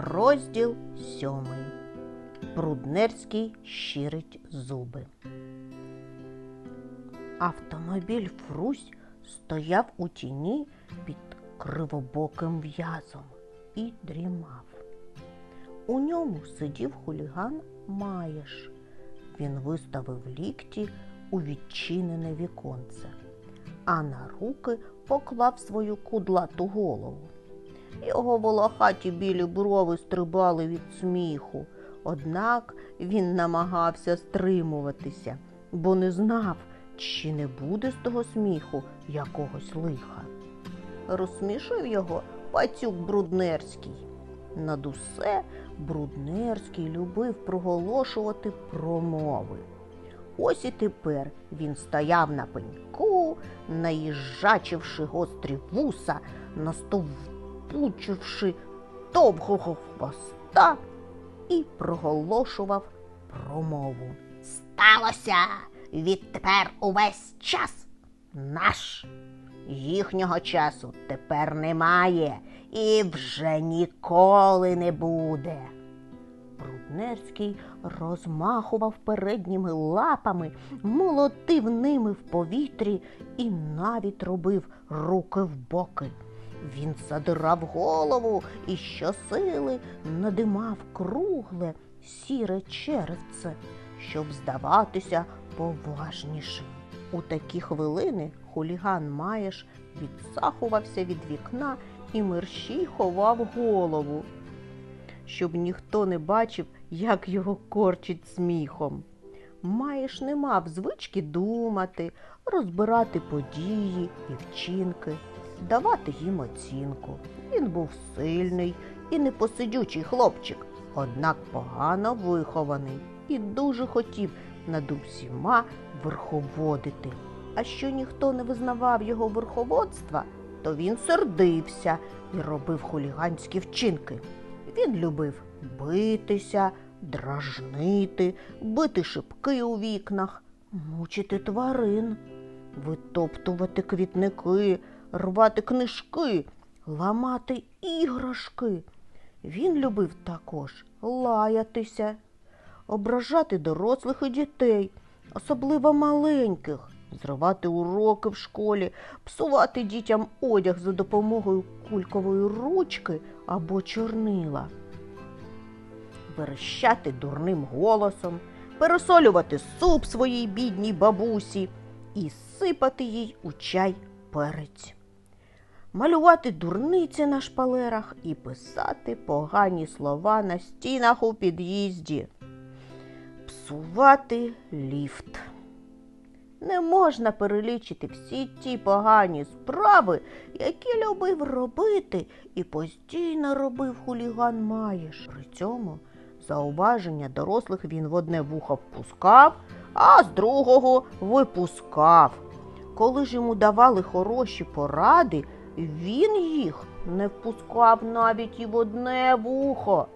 Розділ сьомий. Бруднерський щирить зуби. Автомобіль Фрусь стояв у тіні під кривобоким в'язом і дрімав. У ньому сидів хуліган Маєш. Він виставив лікті у відчинене віконце, а на руки поклав свою кудлату голову. Його волохаті білі брови стрибали від сміху, однак він намагався стримуватися, бо не знав, чи не буде з того сміху якогось лиха. Розсмішив його пацюк Бруднерський. Над усе Бруднерський любив проголошувати промови. Ось і тепер він стояв на пеньку, наїжджачивши гострі вуса, настовпучивши довгого хвоста і проголошував промову. Сталося відтепер увесь час наш. Їхнього часу тепер немає і вже ніколи не буде. Бруднерський розмахував передніми лапами, молотив ними в повітрі і навіть робив руки в боки. Він задирав голову і щосили надимав кругле сіре черевце, щоб здаватися поважнішим. У такі хвилини хуліган Маєш відсахувався від вікна і мерщій ховав голову, щоб ніхто не бачив, як його корчить сміхом. Маєш не мав звички думати, розбирати події і вчинки, давати їм оцінку. Він був сильний і непосидючий хлопчик, однак погано вихований і дуже хотів над усіма верховодити. А що ніхто не визнавав його верховодства, то він сердився і робив хуліганські вчинки. Він любив битися, дражнити, бити шибки у вікнах, мучити тварин, витоптувати квітники, рвати книжки, ламати іграшки. Він любив також лаятися, ображати дорослих і дітей, особливо маленьких, зривати уроки в школі, псувати дітям одяг за допомогою кулькової ручки або чорнила, верещати дурним голосом, пересолювати суп своїй бідній бабусі і сипати їй у чай перець. Малювати дурниці на шпалерах і писати погані слова на стінах у під'їзді, псувати ліфт. Не можна перелічити всі ті погані справи, які любив робити і постійно робив хуліган Маєш. При цьому зауваження дорослих він в одне вухо впускав, а з другого випускав. Коли ж йому давали хороші поради, він їх не впускав навіть і в одне вухо.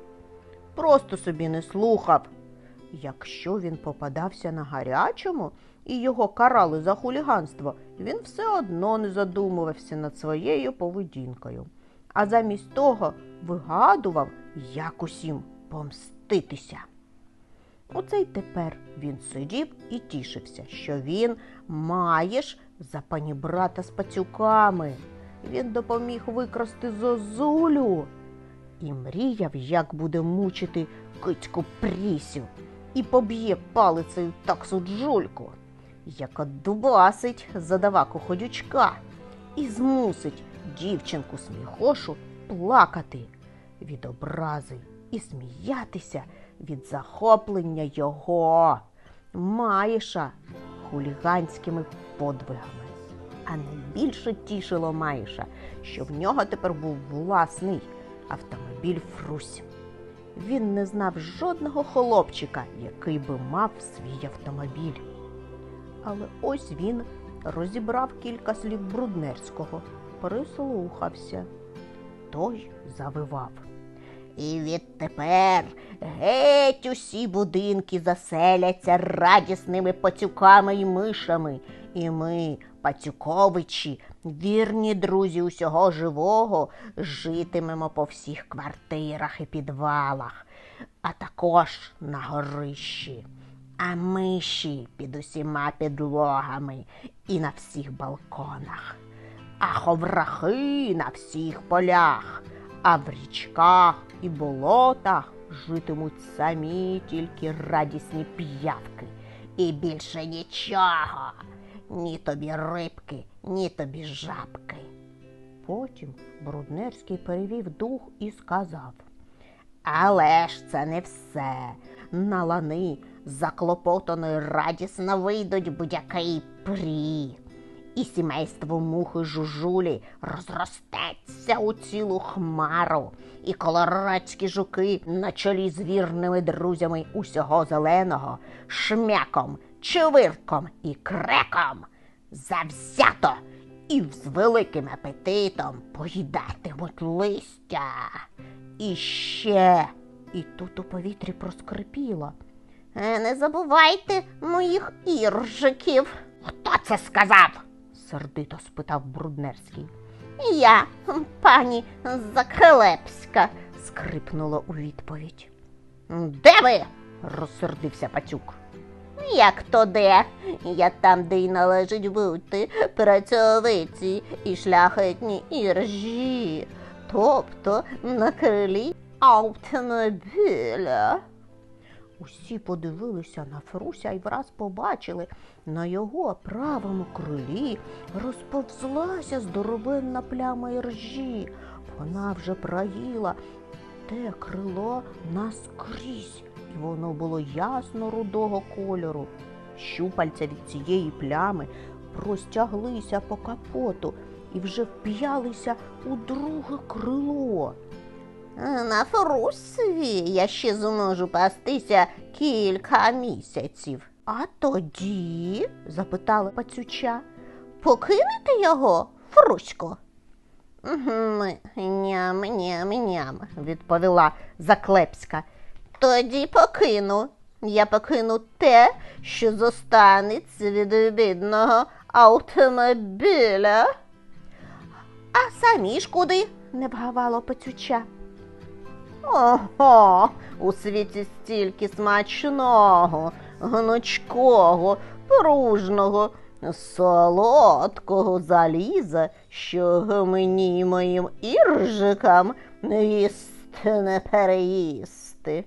Просто собі не слухав. Якщо він попадався на гарячому і його карали за хуліганство, він все одно не задумувався над своєю поведінкою, а замість того вигадував, як усім помститися. Оце й тепер він сидів і тішився, що він маєш за панібрата з пацюками. Він допоміг викрасти зозулю. І мріяв, як буде мучити кицьку прісів і поб'є палицею таксу джульку, яка дубасить задаваку ходючка. І змусить дівчинку сміхошу плакати від образи і сміятися від захоплення його. Маєша хуліганськими подвигами. А найбільше тішило Маєша, що в нього тепер був власний автомобіль Фрусь. Він не знав жодного хлопчика, який би мав свій автомобіль. Але ось він розібрав кілька слів Бруднерського, прислухався. Той завивав. І відтепер геть усі будинки заселяться радісними пацюками і мишами, і ми, пацюковичі, вірні друзі усього живого, житимемо по всіх квартирах і підвалах, а також на горищі, а миші під усіма підлогами і на всіх балконах, а ховрахи на всіх полях, а в річках і болотах житимуть самі тільки радісні п'явки. І більше нічого. Ні тобі рибки, ні тобі жабки. Потім Бруднерський перевів дух і сказав. Але ж це не все. На лани заклопотано радісно вийдуть будь-який прі. І сімейство мухи жужулі розростеться у цілу хмару, і колорадські жуки на чолі з вірними друзями усього зеленого, шмяком, чвирком і креком завзято і з великим апетитом поїдатимуть листя. І ще. І тут у повітрі проскрипіло. «Е, Не забувайте моїх іржиків. Хто це сказав? Сердито спитав Бруднерський. Я, пані Закрелепська, скрипнула у відповідь. Де ви? розсердився пацюк. Як то де? Я там, де й належить бути працьовиці і шляхетні іржі, тобто на крилі автомобіля. Усі подивилися на Фруся і враз побачили, на його правому крилі розповзлася здоровенна пляма іржі. Вона вже проїла те крило наскрізь, і воно було ясно рудого кольору. Щупальця від цієї плями простяглися по капоту і вже вп'ялися у друге крило. На Фрусові я ще зможу пастися кілька місяців. А тоді, запитала пацюча, покинете його, Фрусько? Ням, ням, ням, відповіла Заклепська. Тоді покину. Я покину те, що зостанеться від бідного автомобіля. А самі ж куди? не вгавало пацюча. Ого, у світі стільки смачного, гнучкого, пружного, солодкого заліза, що мені моїм іржикам їсти не переїсти.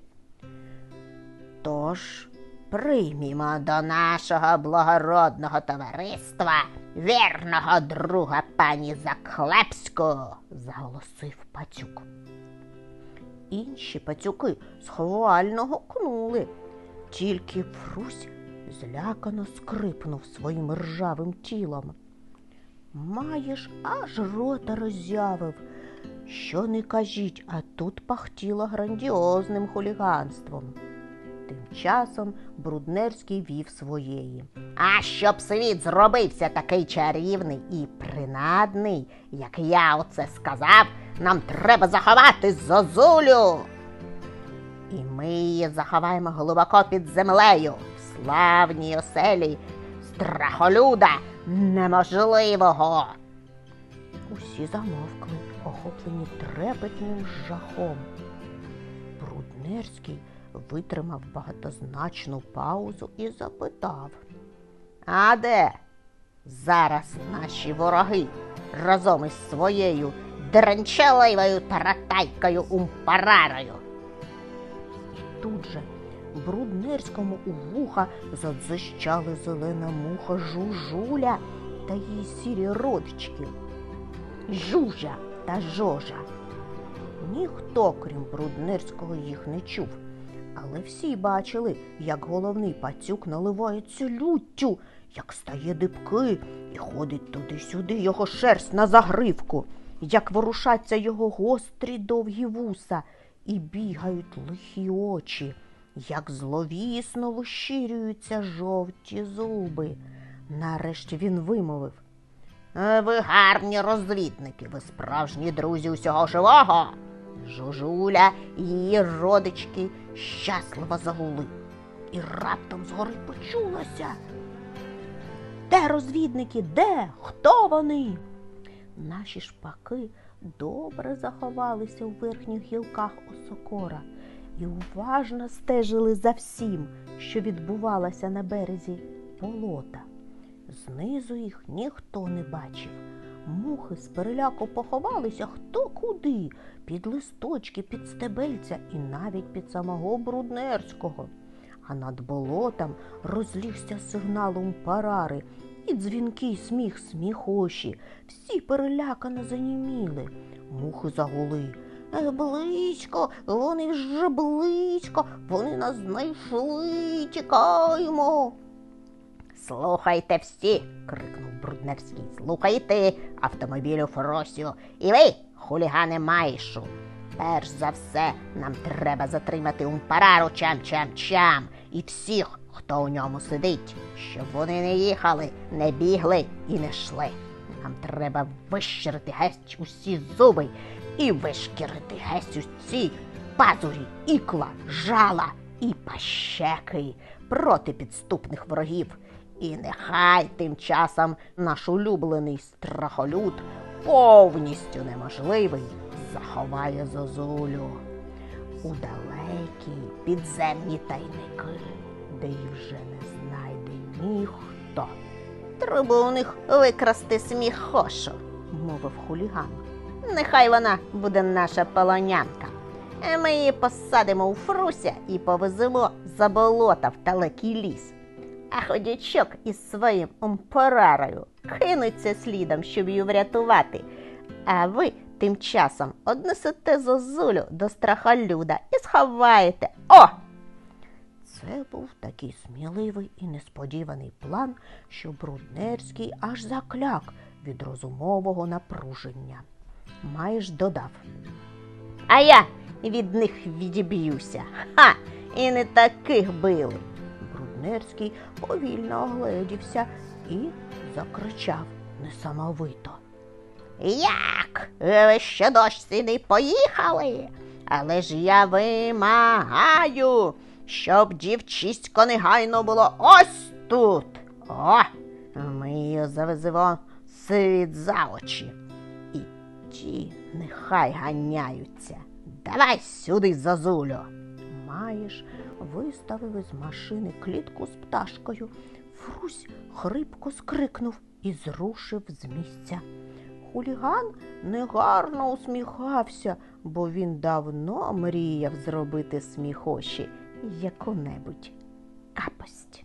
Тож приймімо до нашого благородного товариства вірного друга пані Заклепську, заголосив пацюк. Інші пацюки схвально гукнули. Тільки Фрусь злякано скрипнув своїм ржавим тілом. Маєш аж рота роззявив. Що не кажіть, а тут пахтіло грандіозним хуліганством. Тим часом Бруднерський вів своєї. А щоб світ зробився такий чарівний і принадний, як я оце сказав, нам треба заховати зозулю. І ми її заховаємо глибоко під землею, в славній оселі страхолюда неможливого. Усі замовкли, охоплені трепетним жахом. Бруднерський витримав багатозначну паузу і запитав. А де зараз наші вороги разом із своєю дренчаливою таратайкою умпарарою? І тут же Бруднерському у вуха задзищали зелена муха жужуля та її сірі родички Жужа та Жожа. Ніхто, крім Бруднерського, їх не чув. Але всі бачили, як головний пацюк наливається люттю, як стає дибки і ходить туди-сюди його шерсть на загривку, як ворушаться його гострі довгі вуса і бігають лихі очі, як зловісно вищирюються жовті зуби. Нарешті він вимовив. «Е, Ви гарні розвідники, ви справжні друзі усього живого. Жужуля і її родички щасливо загули. І раптом згори почулося. Де розвідники? Де? Хто вони? Наші шпаки добре заховалися у верхніх гілках осокора і уважно стежили за всім, що відбувалося на березі болота. Знизу їх ніхто не бачив. Мухи з переляку поховалися хто куди, під листочки, під стебельця і навіть під самого Бруднерського. А над болотом розлігся сигналом парари і дзвінкий сміх сміхоші. Всі перелякано заніміли. Мухи загули. «Е, Близько, вони вже близько, вони нас знайшли, тікаємо. Слухайте всі, крикнув Брудневський. Слухайте, автомобілю Фросю. І ви, хулігани Майшу. Перш за все, нам треба затримати умпарару чам-чам-чам і всіх, хто у ньому сидить, щоб вони не їхали, не бігли і не йшли. Нам треба вищирити геть усі зуби і вишкірити геть усі пазурі, ікла, жала і пащеки проти підступних ворогів. І нехай тим часом наш улюблений страхолюд, повністю неможливий, заховає зозулю у далекі підземні тайники, де її вже не знайде ніхто. Треба у них викрасти сміхошу, мовив хуліган. Нехай вона буде наша полонянка. Ми її посадимо у фруся і повеземо за болота в далекий ліс. А ходячок із своїм омпарарою кинуться слідом, щоб її врятувати. А ви тим часом однесете зозулю до страхолюда і сховаєте. О! Це був такий сміливий і несподіваний план, що Бруднерський аж закляк від розумового напруження. Майш додав. А я від них відіб'юся. Ха! І не таких били. Бруднерський повільно огледівся і закричав несамовито. Як? Ви ще дощ не поїхали? Але ж я вимагаю, щоб дівчисько негайно було ось тут. О, ми її завеземо світ за очі. І ті нехай ганяються. Давай сюди, зазулю. Маєш виставив із машини клітку з пташкою. Фрусь хрипко скрикнув і зрушив з місця. Хуліган негарно усміхався, бо він давно мріяв зробити сміхоші яку-небудь капость.